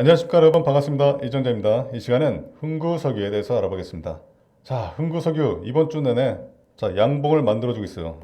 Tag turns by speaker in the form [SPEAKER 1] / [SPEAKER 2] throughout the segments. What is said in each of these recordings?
[SPEAKER 1] 안녕하십니까 여러분. 반갑습니다. 이정재입니다. 이 시간은 흥구석유에 대해서 알아보겠습니다. 자 흥구석유 이번 주 내내 자 양봉을 만들어주고 있어요.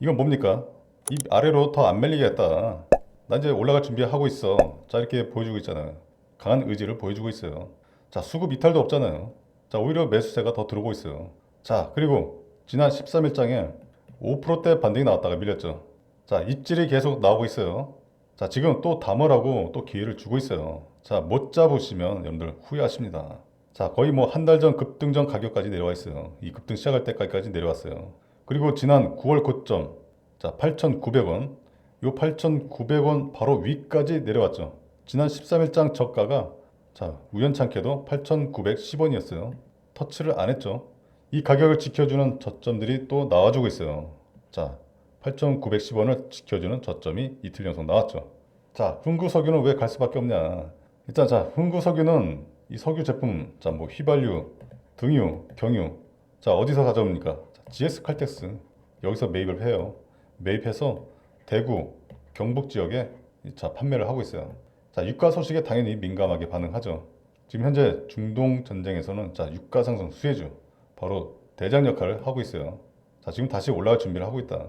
[SPEAKER 1] 이건 뭡니까? 이 아래로 더 안 밀리겠다. 나 이제 올라갈 준비하고 있어. 자 이렇게 보여주고 있잖아요. 강한 의지를 보여주고 있어요. 자 수급 이탈도 없잖아요. 자 오히려 매수세가 더 들어오고 있어요. 자 그리고 지난 13일장에 5%대 반등이 나왔다가 밀렸죠. 자 입질이 계속 나오고 있어요. 자, 지금 또 담으라고 또 기회를 주고 있어요. 자, 못 잡으시면 여러분들 후회하십니다. 자, 거의 뭐 한 달 전 급등 전 가격까지 내려와 있어요. 이 급등 시작할 때까지 내려왔어요. 그리고 지난 9월 고점, 자, 8,900원, 요 8,900원 바로 위까지 내려왔죠. 지난 13일장 저가가 자, 우연찮게도 8,910원이었어요. 터치를 안 했죠. 이 가격을 지켜주는 저점들이 또 나와주고 있어요. 자, 8,910원을 지켜주는 저점이 이틀 연속 나왔죠. 자, 흥구 석유는 왜 갈 수밖에 없냐? 일단 자, 흥구 석유는 이 석유 제품, 자, 뭐 휘발유, 등유, 경유, 자 어디서 가져옵니까? 자, GS 칼텍스 여기서 매입을 해요. 매입해서 대구, 경북 지역에 이- 자 판매를 하고 있어요. 자 유가 소식에 당연히 민감하게 반응하죠. 지금 현재 중동 전쟁에서는 자 유가 상승 수혜주 바로 대장 역할을 하고 있어요. 자 지금 다시 올라갈 준비를 하고 있다.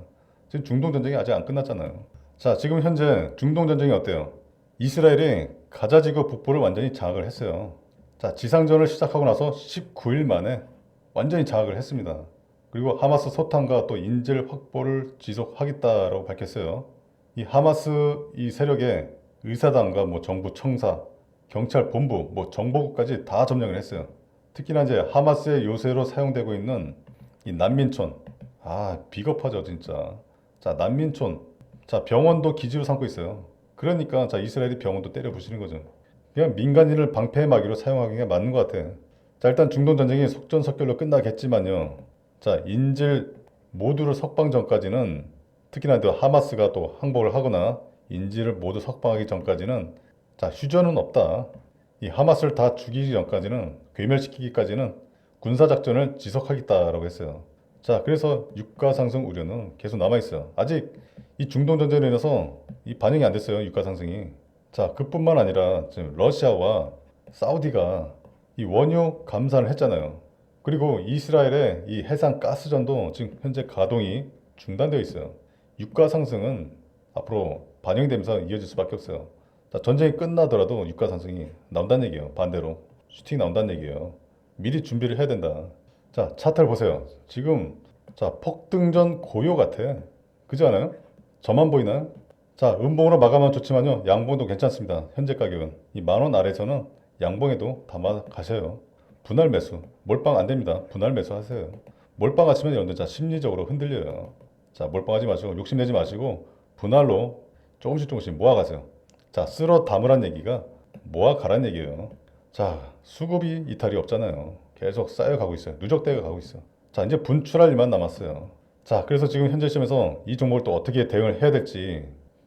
[SPEAKER 1] 지금 중동 전쟁이 아직 안 끝났잖아요. 자, 지금 현재 중동 전쟁이 어때요? 이스라엘이 가자 지구 북부를 완전히 장악을 했어요. 자, 지상전을 시작하고 나서 19일 만에 완전히 장악을 했습니다. 그리고 하마스 소탕과 또 인질 확보를 지속하겠다라고 밝혔어요. 이 하마스 이 세력의 의사당과 뭐 정부 청사, 경찰 본부, 뭐 정보국까지 다 점령을 했어요. 특히나 이제 하마스의 요새로 사용되고 있는 이 난민촌, 아 비겁하죠 진짜. 자 난민촌, 자 병원도 기지로 삼고 있어요. 그러니까 자 이스라엘이 병원도 때려 부시는 거죠. 그냥 민간인을 방패막이로 사용하기가 맞는 것 같아. 자 일단 중동 전쟁이 속전속결로 끝나겠지만요. 자 인질 모두를 석방 전까지는 특히나 또 하마스가 또 항복을 하거나 인질을 모두 석방하기 전까지는 자 휴전은 없다. 이 하마스를 다 죽이기 전까지는 괴멸시키기까지는 군사 작전을 지속하겠다라고 했어요. 자, 그래서 유가 상승 우려는 계속 남아 있어요. 아직 이 중동 전쟁으로 인해서 이 반영이 안 됐어요. 유가 상승이. 자, 그뿐만 아니라 지금 러시아와 사우디가 이 원유 감산을 했잖아요. 그리고 이스라엘의 이 해상 가스전도 지금 현재 가동이 중단되어 있어요. 유가 상승은 앞으로 반영되면서 이어질 수밖에 없어요. 자, 전쟁이 끝나더라도 유가 상승이 나온다는 얘기예요. 반대로 슈팅이 나온다는 얘기예요. 미리 준비를 해야 된다. 자, 차트를 보세요. 지금 자, 폭등전 고요 같아. 그지 않아요? 저만 보이나요? 자, 음봉으로 마감하면 좋지만요. 양봉도 괜찮습니다. 현재 가격은 이 만원 아래에서는 양봉에도 담아 가셔요. 분할 매수. 몰빵 안 됩니다. 분할 매수 하세요. 몰빵 하시면 여러분들 자 심리적으로 흔들려요. 자, 몰빵하지 마시고 욕심내지 마시고 분할로 조금씩 조금씩 모아 가세요. 자, 쓸어 담으란 얘기가 모아 가란 얘기예요. 자, 수급이 이탈이 없잖아요. 계속 쌓여가고 있어요. 누적되어 가고 있어요. 자, 이제 분출할 일만 남았어요. 자, 그래서 지금 현재 시점에서 이 종목을 또 어떻게 대응을 해야 될지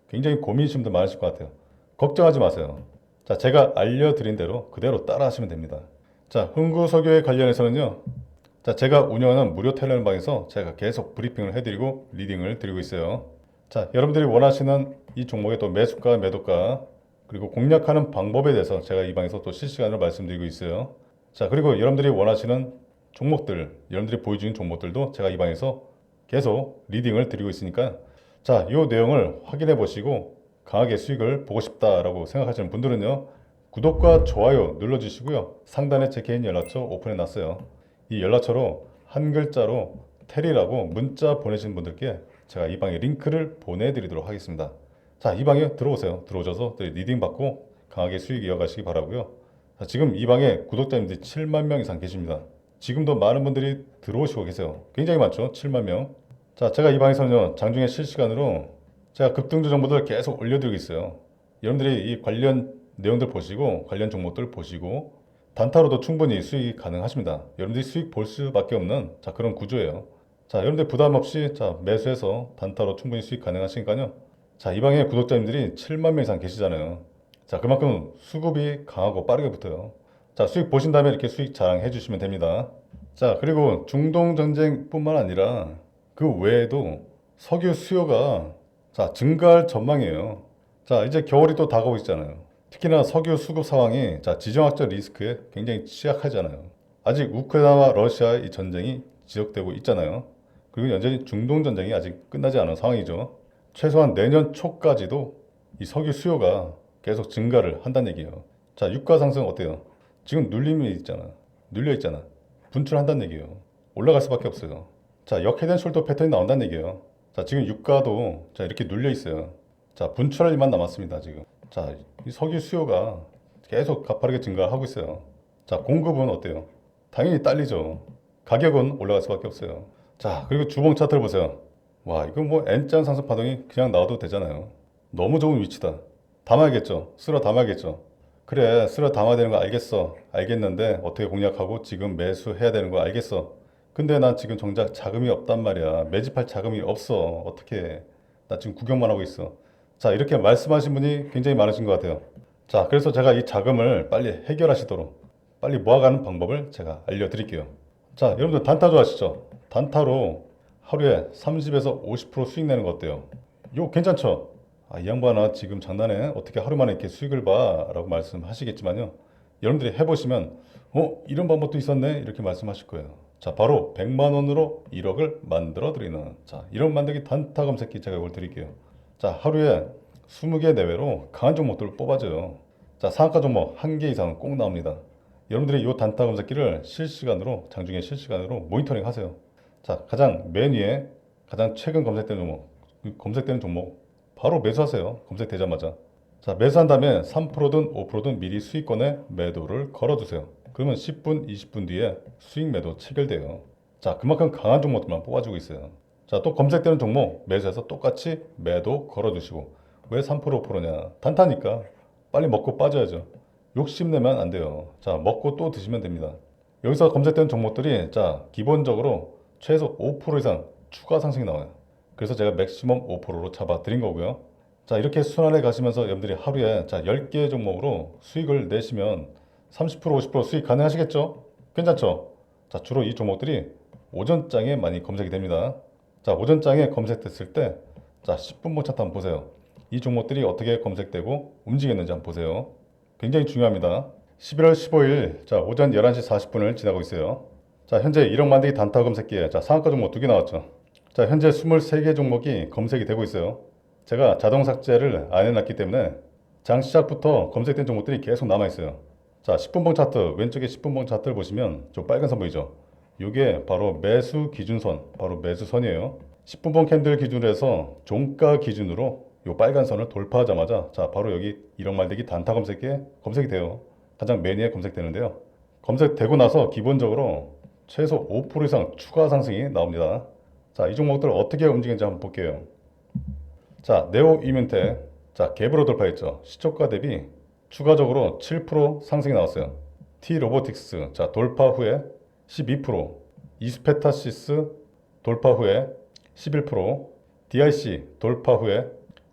[SPEAKER 1] 굉장히 고민이신 분들 많으실 것 같아요. 걱정하지 마세요. 자, 제가 알려드린 대로 그대로 따라 하시면 됩니다. 자, 흥구석유에 관련해서는요. 자, 제가 운영하는 무료 텔레그램 방에서 제가 계속 브리핑을 해드리고 리딩을 드리고 있어요. 자, 여러분들이 원하시는 이 종목의 또 매수가, 매도가 그리고 공략하는 방법에 대해서 제가 이 방에서 또 실시간으로 말씀드리고 있어요. 자, 그리고 여러분들이 원하시는 종목들, 여러분들이 보여주는 종목들도 제가 이 방에서 계속 리딩을 드리고 있으니까 자, 이 내용을 확인해 보시고 강하게 수익을 보고 싶다라고 생각하시는 분들은요. 구독과 좋아요 눌러 주시고요. 상단에 제 개인 연락처 오픈해 놨어요. 이 연락처로 한 글자로 테리라고 문자 보내신 분들께 제가 이 방에 링크를 보내 드리도록 하겠습니다. 자, 이 방에 들어오세요. 들어오셔서 또 리딩 받고 강하게 수익 이어가시기 바라고요. 자, 지금 이 방에 구독자님들이 7만 명 이상 계십니다. 지금도 많은 분들이 들어오시고 계세요. 굉장히 많죠? 7만 명. 자, 제가 이 방에서는요, 장중에 실시간으로 제가 급등주 정보들 계속 올려드리고 있어요. 여러분들이 이 관련 내용들 보시고, 관련 종목들 보시고, 단타로도 충분히 수익이 가능하십니다. 여러분들이 수익 볼 수밖에 없는 자, 그런 구조예요. 자, 여러분들 부담 없이 자, 매수해서 단타로 충분히 수익 가능하시니까요. 자, 이 방에 구독자님들이 7만 명 이상 계시잖아요. 자, 그만큼 수급이 강하고 빠르게 붙어요. 자, 수익 보신 다음에 이렇게 수익 자랑해 주시면 됩니다. 자, 그리고 중동 전쟁뿐만 아니라 그 외에도 석유 수요가 자, 증가할 전망이에요. 자, 이제 겨울이 또 다가오고 있잖아요. 특히나 석유 수급 상황이 자, 지정학적 리스크에 굉장히 취약하잖아요. 아직 우크라이나와 러시아의 이 전쟁이 지속되고 있잖아요. 그리고 여전히 중동 전쟁이 아직 끝나지 않은 상황이죠. 최소한 내년 초까지도 이 석유 수요가 계속 증가를 한다는 얘기예요. 자, 유가 상승 어때요? 지금 눌림이 있잖아. 눌려 있잖아. 분출한다는 얘기예요. 올라갈 수밖에 없어요. 자, 역해된 숄더 패턴이 나온다는 얘기예요. 자, 지금 유가도 자, 이렇게 눌려 있어요. 자, 분출할 일만 남았습니다, 지금. 자, 이 석유 수요가 계속 가파르게 증가하고 있어요. 자, 공급은 어때요? 당연히 딸리죠. 가격은 올라갈 수밖에 없어요. 자, 그리고 주봉 차트를 보세요. 와, 이거 뭐 N자 상승 파동이 그냥 나와도 되잖아요. 너무 좋은 위치다. 담아야겠죠. 쓸어 담아야겠죠. 그래, 쓸어 담아야 되는 거 알겠어. 알겠는데 어떻게 공략하고 지금 매수해야 되는 거 알겠어. 근데 난 지금 정작 자금이 없단 말이야. 매집할 자금이 없어. 어떻게 해? 나 지금 구경만 하고 있어. 자, 이렇게 말씀하신 분이 굉장히 많으신 것 같아요. 자, 그래서 제가 이 자금을 빨리 해결하시도록 빨리 모아가는 방법을 제가 알려드릴게요. 자, 여러분들 단타 좋아하시죠? 단타로 하루에 30에서 50% 수익 내는 거 어때요? 이거 괜찮죠? 아, 이 양반아 지금 장난해? 어떻게 하루 만에 이렇게 수익을 봐? 라고 말씀하시겠지만요. 여러분들이 해보시면 어? 이런 방법도 있었네? 이렇게 말씀하실 거예요. 자, 바로 100만 원으로 1억을 만들어 드리는 자, 이런 만들기 단타 검색기 제가 이걸 드릴게요. 자, 하루에 20개 내외로 강한 종목들을 뽑아줘요. 자, 상한가 종목 한개 이상은 꼭 나옵니다. 여러분들이 이 단타 검색기를 실시간으로 장중에 실시간으로 모니터링 하세요. 자, 가장 맨 위에 가장 최근 검색되는 종목, 그 검색되는 종목 바로 매수하세요. 검색되자마자. 자, 매수한 다음에 3%든 5%든 미리 수익권에 매도를 걸어두세요. 그러면 10분, 20분 뒤에 수익 매도 체결돼요. 자, 그만큼 강한 종목들만 뽑아주고 있어요. 자, 또 검색되는 종목 매수해서 똑같이 매도 걸어주시고 왜 3% 5%냐? 단타니까 빨리 먹고 빠져야죠. 욕심내면 안 돼요. 자, 먹고 또 드시면 됩니다. 여기서 검색되는 종목들이 자, 기본적으로 최소 5% 이상 추가 상승이 나와요. 그래서 제가 맥시멈 5%로 잡아 드린 거고요. 자, 이렇게 순환해 가시면서 여러분들이 하루에 자, 10개 종목으로 수익을 내시면 30% 50% 수익 가능하시겠죠? 괜찮죠? 자, 주로 이 종목들이 오전장에 많이 검색이 됩니다. 자, 오전장에 검색됐을 때 자, 10분봉 차트 한번 보세요. 이 종목들이 어떻게 검색되고 움직였는지 한번 보세요. 굉장히 중요합니다. 11월 15일 자, 오전 11시 40분을 지나고 있어요. 자, 현재 1억 만들기 단타 검색기에 자, 상한가 종목 두 개 나왔죠. 자, 현재 23개 종목이 검색이 되고 있어요. 제가 자동 삭제를 안 해놨기 때문에 장 시작부터 검색된 종목들이 계속 남아 있어요. 자, 10분봉 차트 왼쪽에 10분봉 차트를 보시면 저 빨간 선 보이죠? 이게 바로 매수 기준선, 바로 매수선이에요. 10분봉 캔들 기준으로 해서 종가 기준으로 이 빨간 선을 돌파하자마자 자 바로 여기 1억 말대기 단타 검색기에 검색이 돼요. 가장 맨 위에 검색되는데요. 검색되고 나서 기본적으로 최소 5% 이상 추가 상승이 나옵니다. 자, 이 종목들 어떻게 움직이는지 한번 볼게요. 자, 네오 이멘텍. 자, 갭으로 돌파했죠. 시초가 대비 추가적으로 7% 상승이 나왔어요. T 로보틱스. 자, 돌파 후에 12%. 이스페타시스 돌파 후에 11%. DIC 돌파 후에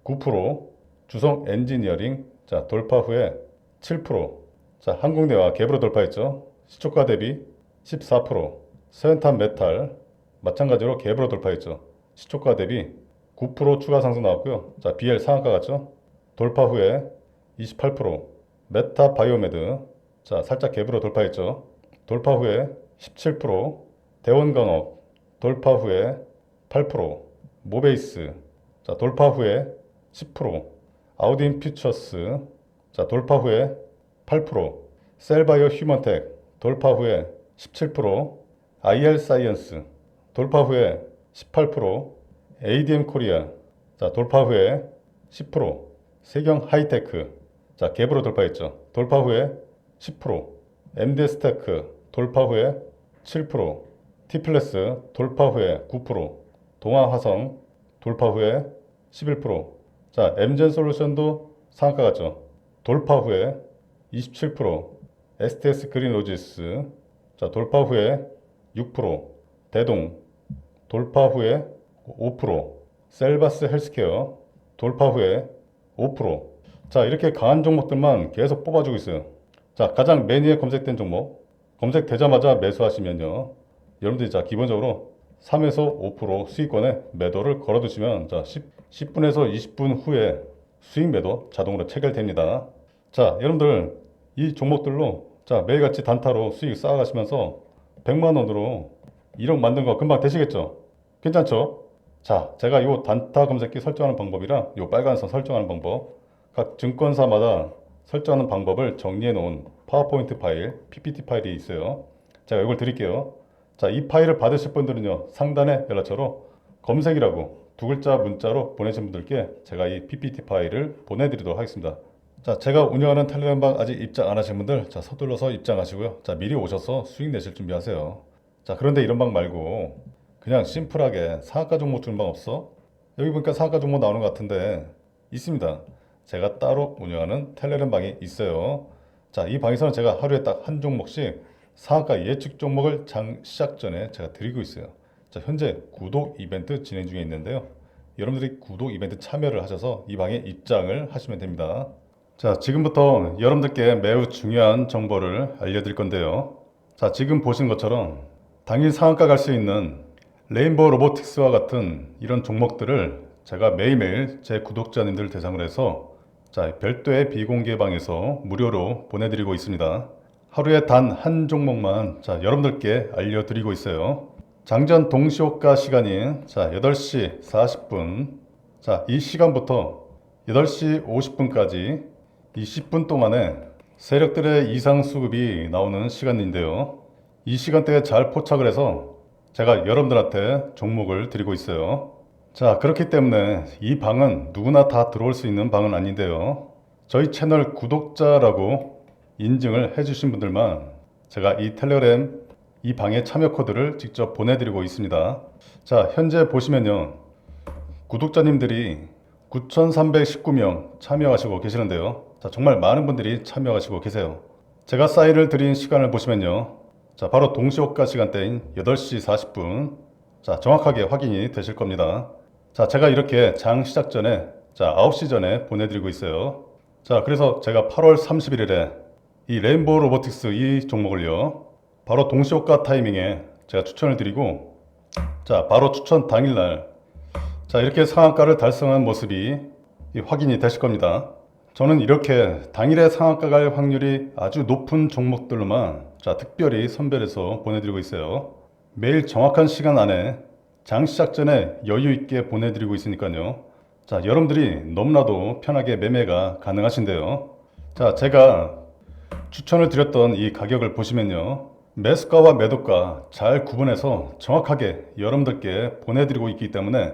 [SPEAKER 1] 9%. 주성 엔지니어링. 자, 돌파 후에 7%. 자, 한국내와 갭으로 돌파했죠. 시초가 대비 14%. 서현탄 메탈 마찬가지로 갭으로 돌파했죠. 시초가 대비 9% 추가 상승 나왔고요. 자, BL 상한가 같죠? 돌파 후에 28%. 메타 바이오메드. 자, 살짝 갭으로 돌파했죠. 돌파 후에 17%. 대원광업. 돌파 후에 8%. 모베이스. 자, 돌파 후에 10%. 아우딘 퓨처스. 자, 돌파 후에 8%. 셀바이오 휴먼텍. 돌파 후에 17%. IR 사이언스. 돌파 후에 18%, ADM 코리아, 자, 돌파 후에 10%, 세경 하이테크, 자, 갭으로 돌파했죠. 돌파 후에 10%, MD 스테크, 돌파 후에 7%, T플러스, 돌파 후에 9%, 동아화성, 돌파 후에 11%, 자, 엠젠 솔루션도 상한가 같죠. 돌파 후에 27%, STS 그린 로지스, 자, 돌파 후에 6%, 대동 돌파 후에 5%, 셀바스 헬스케어 돌파 후에 5%. 자, 이렇게 강한 종목들만 계속 뽑아주고 있어요. 자, 가장 맨 위에 검색된 종목. 검색되자마자 매수하시면요. 여러분들이 자, 기본적으로 3에서 5% 수익권에 매도를 걸어두시면 자, 10, 10 분에서 20분 후에 수익 매도 자동으로 체결됩니다. 자, 여러분들 이 종목들로 자, 매일같이 단타로 수익 쌓아가시면서 100만 원으로 1억 만든 거 금방 되시겠죠? 괜찮죠? 자, 제가 이 단타 검색기 설정하는 방법이랑 이 빨간 선 설정하는 방법, 각 증권사마다 설정하는 방법을 정리해 놓은 파워포인트 파일, PPT 파일이 있어요. 제가 이걸 드릴게요. 자, 이 파일을 받으실 분들은요, 상단의 연락처로 검색이라고 두 글자 문자로 보내신 분들께 제가 이 PPT 파일을 보내드리도록 하겠습니다. 자, 제가 운영하는 텔레그램방 아직 입장 안 하신 분들, 자, 서둘러서 입장하시고요. 자, 미리 오셔서 수익 내실 준비하세요. 자, 그런데 이런 방 말고 그냥 심플하게 상한가 종목 주는 방 없어? 여기 보니까 상한가 종목 나오는 것 같은데 있습니다. 제가 따로 운영하는 텔레그램 방이 있어요. 자, 이 방에서는 제가 하루에 딱 한 종목씩 상한가 예측 종목을 장 시작 전에 제가 드리고 있어요. 자, 현재 구독 이벤트 진행 중에 있는데요. 여러분들이 구독 이벤트 참여를 하셔서 이 방에 입장을 하시면 됩니다. 자, 지금부터 여러분들께 매우 중요한 정보를 알려드릴 건데요. 자, 지금 보신 것처럼 당일 상한가 갈 수 있는 레인보우 로보틱스와 같은 이런 종목들을 제가 매일매일 제 구독자님들 대상으로 해서 자, 별도의 비공개 방에서 무료로 보내드리고 있습니다. 하루에 단 한 종목만 자, 여러분들께 알려드리고 있어요. 장전 동시호가 시간이 자, 8시 40분. 자, 이 시간부터 8시 50분까지 이 10분 동안에 세력들의 이상 수급이 나오는 시간인데요. 이 시간대에 잘 포착을 해서 제가 여러분들한테 종목을 드리고 있어요. 자, 그렇기 때문에 이 방은 누구나 다 들어올 수 있는 방은 아닌데요. 저희 채널 구독자라고 인증을 해주신 분들만 제가 이 텔레그램 이 방의 참여 코드를 직접 보내드리고 있습니다. 자, 현재 보시면요. 구독자님들이 9,319명 참여하시고 계시는데요. 자, 정말 많은 분들이 참여하시고 계세요. 제가 사인을 드린 시간을 보시면요. 자, 바로 동시호가 시간대인 8시 40분. 자, 정확하게 확인이 되실 겁니다. 자, 제가 이렇게 장 시작 전에, 자, 9시 전에 보내드리고 있어요. 자, 그래서 제가 8월 31일에 이 레인보우 로보틱스 이 종목을요. 바로 동시호가 타이밍에 제가 추천을 드리고, 자, 바로 추천 당일날, 자, 이렇게 상한가를 달성한 모습이 이 확인이 되실 겁니다. 저는 이렇게 당일에 상한가 갈 확률이 아주 높은 종목들로만 자, 특별히 선별해서 보내드리고 있어요. 매일 정확한 시간 안에 장 시작 전에 여유 있게 보내드리고 있으니까요. 자, 여러분들이 너무나도 편하게 매매가 가능하신데요. 자, 제가 추천을 드렸던 이 가격을 보시면요. 매수가와 매도가 잘 구분해서 정확하게 여러분들께 보내드리고 있기 때문에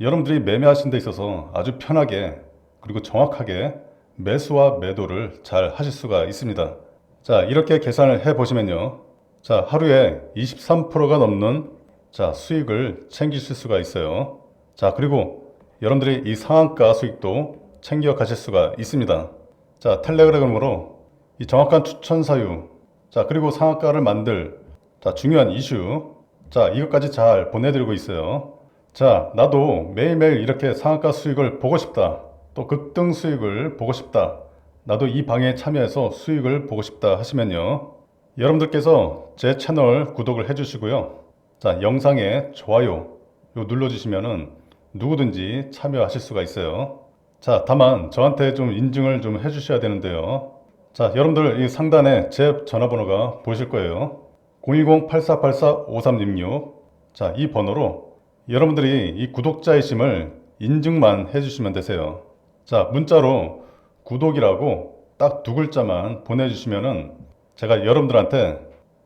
[SPEAKER 1] 여러분들이 매매하신 데 있어서 아주 편하게 그리고 정확하게 매수와 매도를 잘 하실 수가 있습니다. 자, 이렇게 계산을 해 보시면요. 자, 하루에 23%가 넘는 자, 수익을 챙기실 수가 있어요. 자, 그리고 여러분들이 이 상한가 수익도 챙겨 가실 수가 있습니다. 자, 텔레그램으로 이 정확한 추천 사유, 자, 그리고 상한가를 만들 자, 중요한 이슈, 자, 이것까지 잘 보내드리고 있어요. 자, 나도 매일매일 이렇게 상한가 수익을 보고 싶다. 또 급등 수익을 보고 싶다. 나도 이 방에 참여해서 수익을 보고 싶다 하시면요. 여러분들께서 제 채널 구독을 해주시고요. 자, 영상에 좋아요 요 눌러주시면은 누구든지 참여하실 수가 있어요. 자, 다만 저한테 좀 인증을 좀 해주셔야 되는데요. 자, 여러분들 이 상단에 제 전화번호가 보실 거예요. 010-8484-5366. 자, 이 번호로 여러분들이 이 구독자이심을 인증만 해주시면 되세요. 자, 문자로 구독이라고 딱 두 글자만 보내주시면은 제가 여러분들한테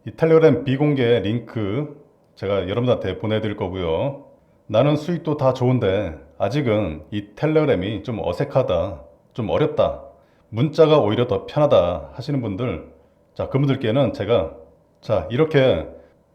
[SPEAKER 1] 이 텔레그램 비공개 링크 제가 여러분들한테 보내드릴 거고요. 나는 수익도 다 좋은데 아직은 이 텔레그램이 좀 어색하다, 좀 어렵다, 문자가 오히려 더 편하다 하시는 분들, 자, 그분들께는 제가 자, 이렇게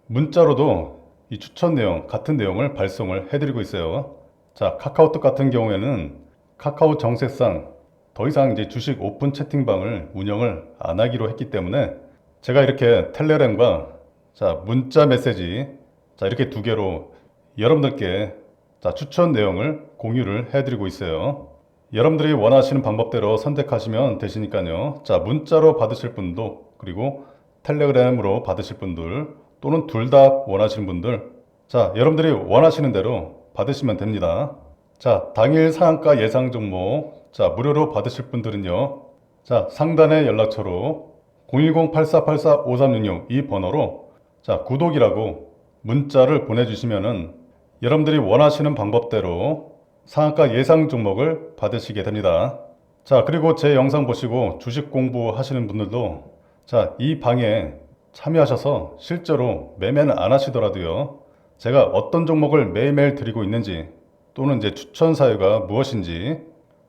[SPEAKER 1] 문자로도 이 추천 내용, 같은 내용을 발송을 해드리고 있어요. 자, 카카오톡 같은 경우에는 카카오 정책상 더 이상 이제 주식 오픈 채팅방을 운영을 안 하기로 했기 때문에 제가 이렇게 텔레그램과 자, 문자 메시지 자, 이렇게 두 개로 여러분들께 자, 추천 내용을 공유를 해드리고 있어요. 여러분들이 원하시는 방법대로 선택하시면 되시니까요. 자, 문자로 받으실 분도 그리고 텔레그램으로 받으실 분들 또는 둘 다 원하시는 분들 자, 여러분들이 원하시는 대로 받으시면 됩니다. 자, 당일 상한가 예상 종목 자, 무료로 받으실 분들은요. 자, 상단의 연락처로 010-8484-5366 이 번호로 자, 구독이라고 문자를 보내주시면은 여러분들이 원하시는 방법대로 상한가 예상 종목을 받으시게 됩니다. 자, 그리고 제 영상 보시고 주식 공부 하시는 분들도 자, 이 방에 참여하셔서 실제로 매매는 안 하시더라도요. 제가 어떤 종목을 매일매일 드리고 있는지 또는 이제 추천 사유가 무엇인지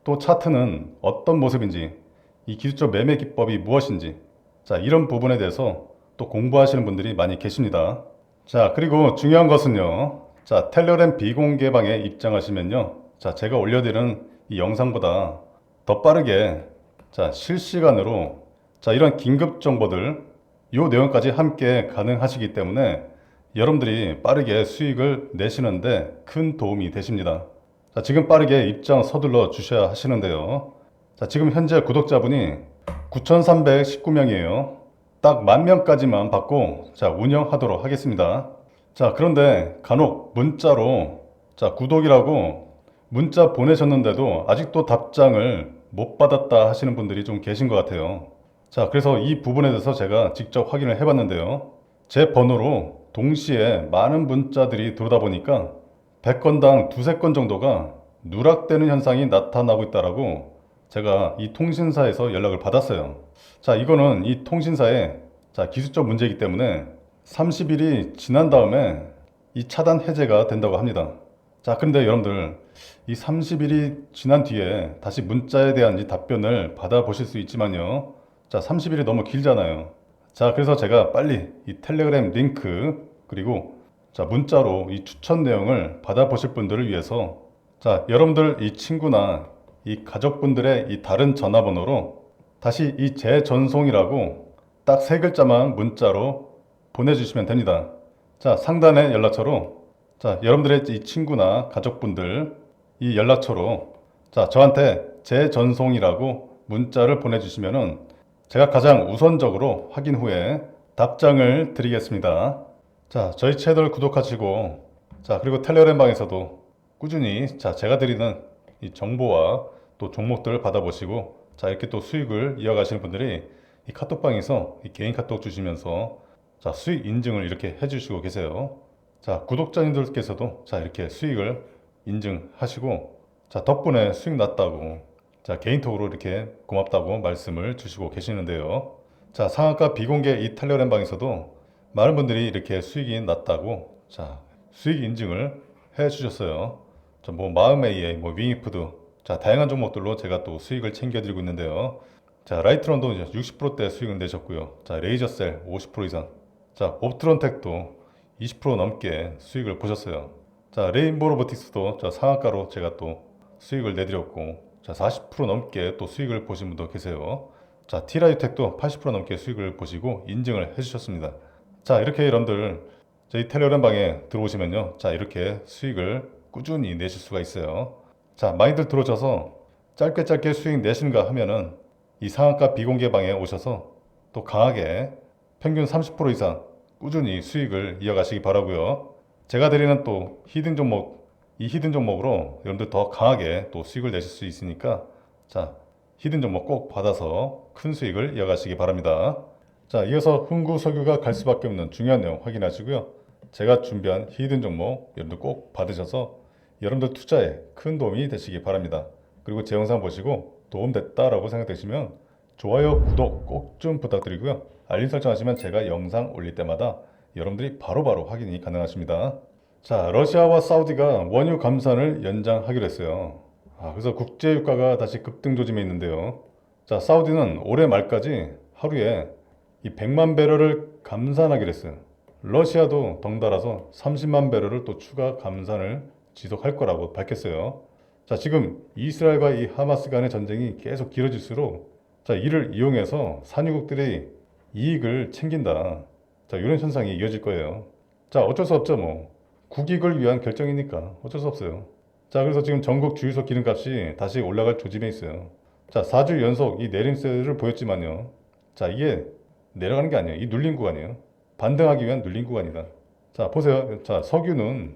[SPEAKER 1] 또 차트는 어떤 모습인지 이 기술적 매매 기법이 무엇인지 자, 이런 부분에 대해서 또 공부하시는 분들이 많이 계십니다. 자, 그리고 중요한 것은요. 자, 텔레그램 비공개 방에 입장하시면요. 자, 제가 올려드리는 이 영상보다 더 빠르게 자, 실시간으로 자, 이런 긴급 정보들 요 내용까지 함께 가능하시기 때문에 여러분들이 빠르게 수익을 내시는데 큰 도움이 되십니다. 자, 지금 빠르게 입장 서둘러 주셔야 하시는데요. 자, 지금 현재 구독자분이 9,319명이에요. 딱 만 명까지만 받고 자, 운영하도록 하겠습니다. 자, 그런데 간혹 문자로 자, 구독이라고 문자 보내셨는데도 아직도 답장을 못 받았다 하시는 분들이 좀 계신 것 같아요. 자, 그래서 이 부분에 대해서 제가 직접 확인을 해봤는데요. 제 번호로 동시에 많은 문자들이 들어오다 보니까 100건당 두세 건 정도가 누락되는 현상이 나타나고 있다라고 제가 이 통신사에서 연락을 받았어요. 자, 이거는 이 통신사의 자, 기술적 문제이기 때문에 30일이 지난 다음에 이 차단 해제가 된다고 합니다. 자, 그런데 여러분들 이 30일이 지난 뒤에 다시 문자에 대한 이 답변을 받아보실 수 있지만요. 자, 30일이 너무 길잖아요. 자, 그래서 제가 빨리 이 텔레그램 링크 그리고 자, 문자로 이 추천 내용을 받아보실 분들을 위해서 자, 여러분들 이 친구나 이 가족분들의 이 다른 전화번호로 다시 이 재전송이라고 딱 세 글자만 문자로 보내주시면 됩니다. 자, 상단의 연락처로 자, 여러분들의 이 친구나 가족분들 이 연락처로 자, 저한테 재전송이라고 문자를 보내주시면은 제가 가장 우선적으로 확인 후에 답장을 드리겠습니다. 자, 저희 채널 구독하시고 자, 그리고 텔레그램 방에서도 꾸준히 자, 제가 드리는 이 정보와 또 종목들을 받아보시고 자, 이렇게 또 수익을 이어가시는 분들이 이 카톡방에서 이 개인 카톡 주시면서 자, 수익 인증을 이렇게 해주시고 계세요. 자, 구독자님들께서도 자, 이렇게 수익을 인증하시고 자, 덕분에 수익 났다고 자, 개인톡으로 이렇게 고맙다고 말씀을 주시고 계시는데요. 자, 상한가 비공개 이 텔레그램 방에서도 많은 분들이 이렇게 수익이 났다고 자, 수익 인증을 해 주셨어요. 자, 뭐 마음의 뭐 윙이푸드 자, 다양한 종목들로 제가 또 수익을 챙겨 드리고 있는데요. 자, 라이트론도 이제 60%대 수익을 내셨고요. 자, 레이저셀 50% 이상. 자, 옵트론텍도 20% 넘게 수익을 보셨어요. 자, 레인보 로보틱스도 자, 상한가로 제가 또 수익을 내드렸고 자, 40% 넘게 또 수익을 보신 분도 계세요. 자, 티라이텍도 80% 넘게 수익을 보시고 인증을 해주셨습니다. 자, 이렇게 여러분들 저희 텔레그램 방에 들어오시면요. 자, 이렇게 수익을 꾸준히 내실 수가 있어요. 자, 많이들 들어오셔서 짧게 짧게 수익 내시는가 하면은 이 상한가 비공개 방에 오셔서 또 강하게 평균 30% 이상 꾸준히 수익을 이어가시기 바라고요. 제가 드리는 또 히든 종목 이 히든 종목으로 여러분들 더 강하게 또 수익을 내실 수 있으니까 자 히든 종목 꼭 받아서 큰 수익을 이어가시기 바랍니다. 자 이어서 흥구 석유가 갈 수밖에 없는 중요한 내용 확인하시고요. 제가 준비한 히든 종목 여러분들 꼭 받으셔서 여러분들 투자에 큰 도움이 되시기 바랍니다. 그리고 제 영상 보시고 도움됐다라고 생각되시면 좋아요, 구독 꼭 좀 부탁드리고요. 알림 설정하시면 제가 영상 올릴 때마다 여러분들이 바로 바로 확인이 가능하십니다. 자, 러시아와 사우디가 원유 감산을 연장하기로 했어요. 아, 그래서 국제 유가가 다시 급등 조짐에 있는데요. 자, 사우디는 올해 말까지 하루에 이 100만 배럴을 감산하기로 했어요. 러시아도 덩달아서 30만 배럴을 또 추가 감산을 지속할 거라고 밝혔어요. 자, 지금 이스라엘과 이 하마스 간의 전쟁이 계속 길어질수록 자, 이를 이용해서 산유국들이 이익을 챙긴다. 자, 이런 현상이 이어질 거예요. 자, 어쩔 수 없죠, 뭐. 국익을 위한 결정이니까 어쩔 수 없어요. 자, 그래서 지금 전국 주유소 기름값이 다시 올라갈 조짐에 있어요. 자, 4주 연속 이 내림세를 보였지만요. 자, 이게 내려가는 게 아니에요. 이 눌린 구간이에요. 반등하기 위한 눌린 구간이다. 자, 보세요. 자, 석유는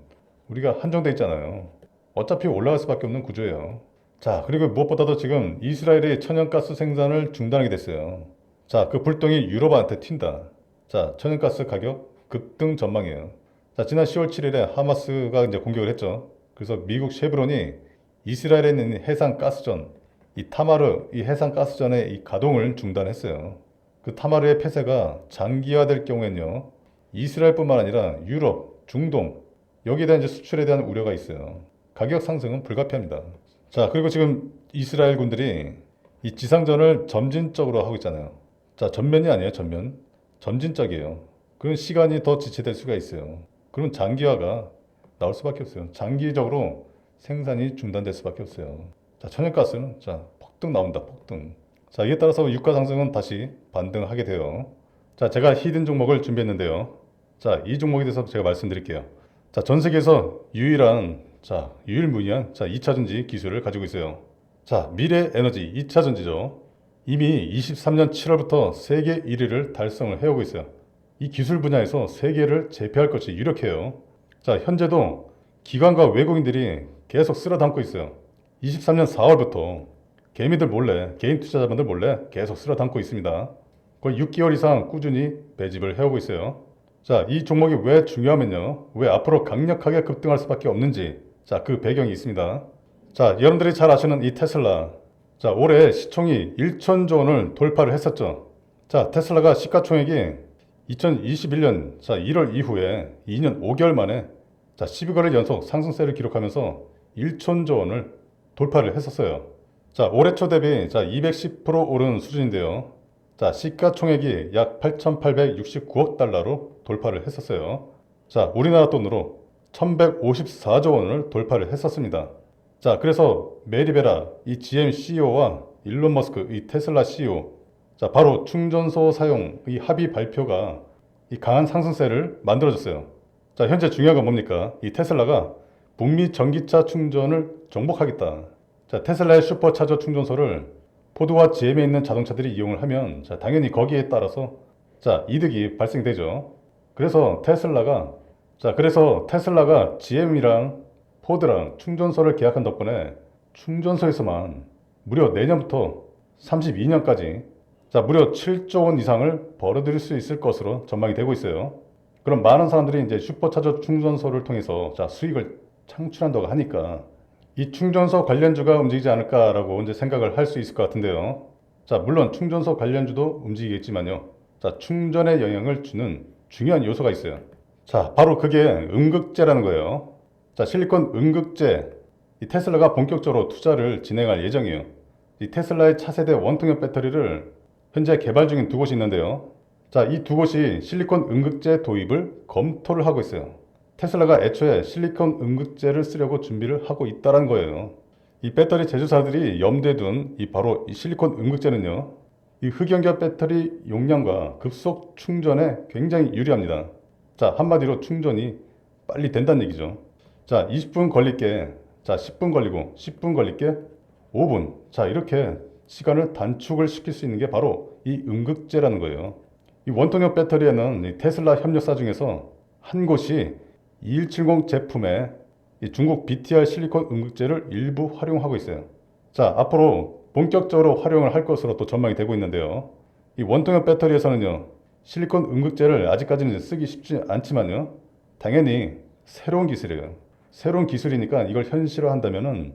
[SPEAKER 1] 우리가 한정돼 있잖아요. 어차피 올라갈 수밖에 없는 구조예요. 자, 그리고 무엇보다도 지금 이스라엘이 천연가스 생산을 중단하게 됐어요. 자, 그 불똥이 유럽한테 튄다. 자, 천연가스 가격 급등 전망이에요. 자, 지난 10월 7일에 하마스가 이제 공격을 했죠. 그래서 미국 쉐브론이 이스라엘에 있는 해상 가스전, 이 타마르 이 해상 가스전의 이 가동을 중단했어요. 그 타마르의 폐쇄가 장기화될 경우에는요, 이스라엘뿐만 아니라 유럽, 중동 여기에 대한 이제 수출에 대한 우려가 있어요. 가격 상승은 불가피합니다. 자, 그리고 지금 이스라엘 군들이 이 지상전을 점진적으로 하고 있잖아요. 자, 전면이 아니에요, 전면. 점진적이에요. 그런 시간이 더 지체될 수가 있어요. 그런 장기화가 나올 수밖에 없어요. 장기적으로 생산이 중단될 수밖에 없어요. 자, 천연가스는 자, 폭등 나온다, 폭등. 자, 이에 따라서 유가 상승은 다시 반등하게 돼요. 자, 제가 히든 종목을 준비했는데요. 자, 이 종목에 대해서 제가 말씀드릴게요. 자, 전 세계에서 유일한 자, 유일무이한 자, 2차 전지 기술을 가지고 있어요. 자, 미래 에너지 2차 전지죠. 이미 23년 7월부터 세계 1위를 달성을 해오고 있어요. 이 기술 분야에서 세계를 제패할 것이 유력해요. 자, 현재도 기관과 외국인들이 계속 쓸어 담고 있어요. 23년 4월부터 개미들 몰래, 개인 투자자분들 몰래 계속 쓸어 담고 있습니다. 거의 6개월 이상 꾸준히 매집을 해오고 있어요. 자, 이 종목이 왜 중요하면요. 왜 앞으로 강력하게 급등할 수밖에 없는지. 자, 그 배경이 있습니다. 자, 여러분들이 잘 아시는 이 테슬라. 자, 올해 시총이 1천조 원을 돌파를 했었죠. 자, 테슬라가 시가총액이 2021년 자, 1월 이후에 2년 5개월 만에 자, 12거래일 연속 상승세를 기록하면서 1천조 원을 돌파를 했었어요. 자, 올해 초 대비 자, 210% 오른 수준인데요. 자, 시가총액이 약 8,869억 달러로 돌파를 했었어요. 자, 우리나라 돈으로 1,154조 원을 돌파를 했었습니다. 자, 그래서 메리베라 이 GM CEO와 일론 머스크 이 테슬라 CEO 자, 바로 충전소 사용 이 합의 발표가 이 강한 상승세를 만들어줬어요. 자, 현재 중요한 건 뭡니까? 이 테슬라가 북미 전기차 충전을 정복하겠다. 자, 테슬라의 슈퍼차저 충전소를 포드와 GM에 있는 자동차들이 이용을 하면 자, 당연히 거기에 따라서 자, 이득이 발생되죠. 그래서 테슬라가 자, 그래서 테슬라가 GM이랑 포드랑 충전소를 계약한 덕분에 충전소에서만 무려 내년부터 32년까지 자, 무려 7조 원 이상을 벌어들일 수 있을 것으로 전망이 되고 있어요. 그럼 많은 사람들이 이제 슈퍼차저 충전소를 통해서 자, 수익을 창출한다고 하니까 이 충전소 관련주가 움직이지 않을까라고 이제 생각을 할 수 있을 것 같은데요. 자, 물론 충전소 관련주도 움직이겠지만요. 자, 충전에 영향을 주는 중요한 요소가 있어요. 자, 바로 그게 음극재라는 거예요. 자, 실리콘 음극재. 이 테슬라가 본격적으로 투자를 진행할 예정이에요. 이 테슬라의 차세대 원통형 배터리를 현재 개발 중인 두 곳이 있는데요. 자, 이 두 곳이 실리콘 음극재 도입을 검토를 하고 있어요. 테슬라가 애초에 실리콘 음극재를 쓰려고 준비를 하고 있다는 거예요. 이 배터리 제조사들이 염두에 둔 이 바로 이 실리콘 음극재는요. 이 흑연결 배터리 용량과 급속 충전에 굉장히 유리합니다. 자, 한마디로 충전이 빨리 된다는 얘기죠. 자, 20분 걸릴 게. 자, 10분 걸리고 10분 걸릴 게. 5분. 자, 이렇게 시간을 단축을 시킬 수 있는 게 바로 이 음극재라는 거예요. 이 원통형 배터리에는 이 테슬라 협력사 중에서 한 곳이 2170 제품에 이 중국 BTR 실리콘 음극재를 일부 활용하고 있어요. 자, 앞으로 본격적으로 활용을 할 것으로 또 전망이 되고 있는데요. 이 원통형 배터리에서는요, 실리콘 음극재를 아직까지는 쓰기 쉽지 않지만요, 당연히 새로운 기술이에요. 새로운 기술이니까 이걸 현실화 한다면은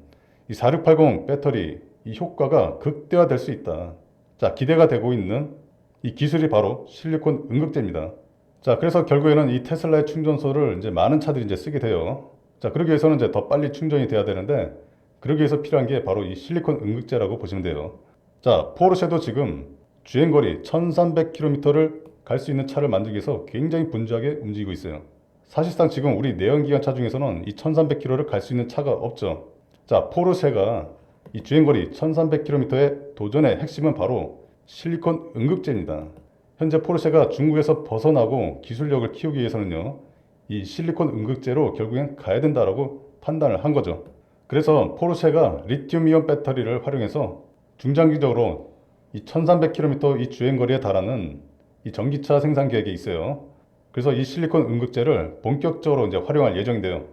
[SPEAKER 1] 이 4680 배터리 이 효과가 극대화될 수 있다. 자, 기대가 되고 있는 이 기술이 바로 실리콘 음극재입니다. 자, 그래서 결국에는 이 테슬라의 충전소를 이제 많은 차들이 이제 쓰게 돼요. 자, 그러기 위해서는 이제 더 빨리 충전이 돼야 되는데, 그러기 위해서 필요한 게 바로 이 실리콘 음극재라고 보시면 돼요. 자, 포르쉐도 지금 주행거리 1300km를 갈 수 있는 차를 만들기 위해서 굉장히 분주하게 움직이고 있어요. 사실상 지금 우리 내연기관 차 중에서는 이 1300km를 갈 수 있는 차가 없죠. 자, 포르쉐가 이 주행거리 1300km의 도전의 핵심은 바로 실리콘 음극재입니다. 현재 포르쉐가 중국에서 벗어나고 기술력을 키우기 위해서는요, 이 실리콘 음극재로 결국엔 가야 된다라고 판단을 한 거죠. 그래서 포르쉐가 리튬이온 배터리를 활용해서 중장기적으로 이 1300km 이 주행거리에 달하는 이 전기차 생산 계획이 있어요. 그래서 이 실리콘 음극재를 본격적으로 이제 활용할 예정인데요.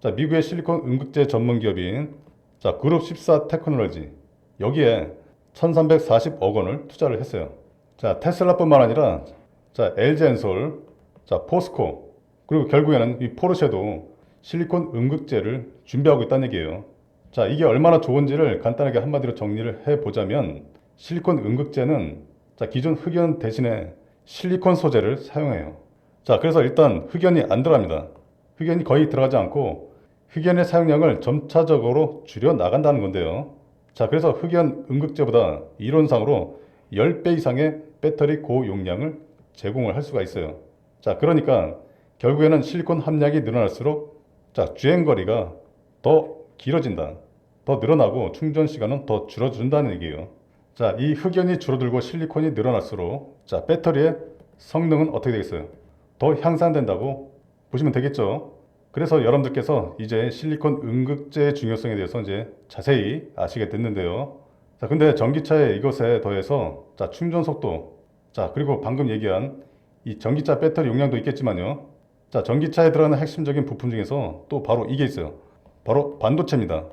[SPEAKER 1] 자, 미국의 실리콘 음극재 전문 기업인 자, 자, 그룹 14 테크놀로지. 여기에 1340억 원을 투자를 했어요. 자, 테슬라뿐만 아니라 자, LG엔솔, 자, 포스코, 그리고 결국에는 이 포르쉐도 실리콘 음극재를 준비하고 있다는 얘기예요. 자, 이게 얼마나 좋은지를 간단하게 한마디로 정리를 해 보자면 실리콘 음극재는 자, 기존 흑연 대신에 실리콘 소재를 사용해요. 자, 그래서 일단 흑연이 안 들어갑니다. 흑연이 거의 들어가지 않고 흑연의 사용량을 점차적으로 줄여 나간다는 건데요. 자, 그래서 흑연 음극재보다 이론상으로 10배 이상의 배터리 고용량을 제공을 할 수가 있어요. 자, 그러니까 결국에는 실리콘 함량이 늘어날수록 자, 주행 거리가 더 길어진다. 더 늘어나고 충전 시간은 더 줄어든다는 얘기예요. 자, 이 흑연이 줄어들고 실리콘이 늘어날수록 자, 배터리의 성능은 어떻게 되겠어요? 더 향상된다고 보시면 되겠죠. 그래서 여러분들께서 이제 실리콘 음극재의 중요성에 대해서 이제 자세히 아시게 됐는데요. 자, 근데 전기차에 이것에 더해서 자, 충전 속도, 자, 그리고 방금 얘기한 이 전기차 배터리 용량도 있겠지만요. 자, 전기차에 들어가는 핵심적인 부품 중에서 또 바로 이게 있어요. 바로 반도체입니다.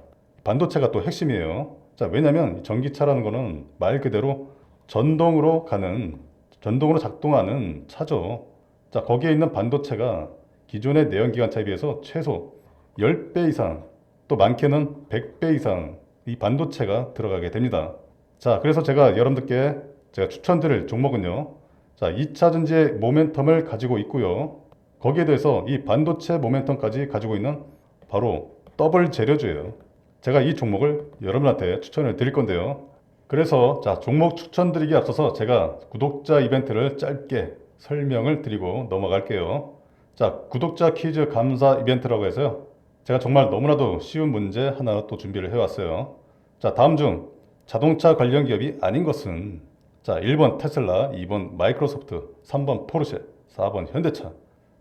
[SPEAKER 1] 반도체가 또 핵심이에요. 자, 왜냐면 이 전기차라는 거는 말 그대로 전동으로 가는, 전동으로 작동하는 차죠. 자, 거기에 있는 반도체가 기존의 내연기관차에 비해서 최소 10배 이상, 또 많게는 100배 이상 이 반도체가 들어가게 됩니다. 자, 그래서 제가 여러분들께 제가 추천드릴 종목은요. 자, 2차 전지의 모멘텀을 가지고 있고요. 거기에 대해서 이 반도체 모멘텀까지 가지고 있는 바로 더블 재료주예요. 제가 이 종목을 여러분한테 추천을 드릴 건데요. 그래서 자, 종목 추천드리기 앞서서 제가 구독자 이벤트를 짧게 설명을 드리고 넘어갈게요. 자, 구독자 퀴즈 감사 이벤트라고 해서요. 제가 정말 너무나도 쉬운 문제 하나 또 준비를 해왔어요. 자, 다음 중 자동차 관련 기업이 아닌 것은 자, 1번 테슬라, 2번 마이크로소프트, 3번 포르쉐, 4번 현대차.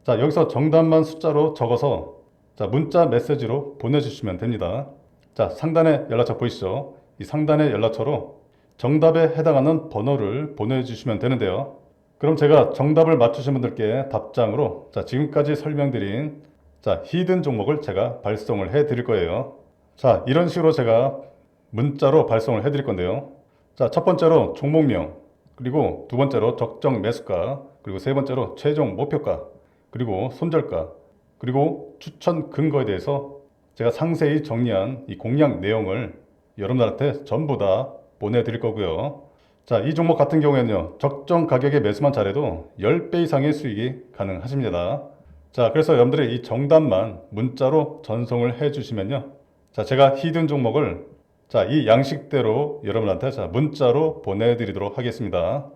[SPEAKER 1] 자, 여기서 정답만 숫자로 적어서 자, 문자 메시지로 보내주시면 됩니다. 자, 상단에 연락처 보이시죠? 이 상단의 연락처로 정답에 해당하는 번호를 보내주시면 되는데요. 그럼 제가 정답을 맞추신 분들께 답장으로 자, 지금까지 설명드린 자, 히든 종목을 제가 발송을 해 드릴 거예요. 자, 이런 식으로 제가 문자로 발송을 해 드릴 건데요. 자, 첫 번째로 종목명, 그리고 두 번째로 적정 매수가, 그리고 세 번째로 최종 목표가, 그리고 손절가, 그리고 추천 근거에 대해서 제가 상세히 정리한 이 공략 내용을 여러분들한테 전부 다 보내드릴 거고요. 자, 이 종목 같은 경우에는요, 적정 가격에 매수만 잘해도 10배 이상의 수익이 가능하십니다. 자, 그래서 여러분들이 이 정답만 문자로 전송을 해 주시면요. 자, 제가 히든 종목을 자, 이 양식대로 여러분한테 자, 문자로 보내드리도록 하겠습니다.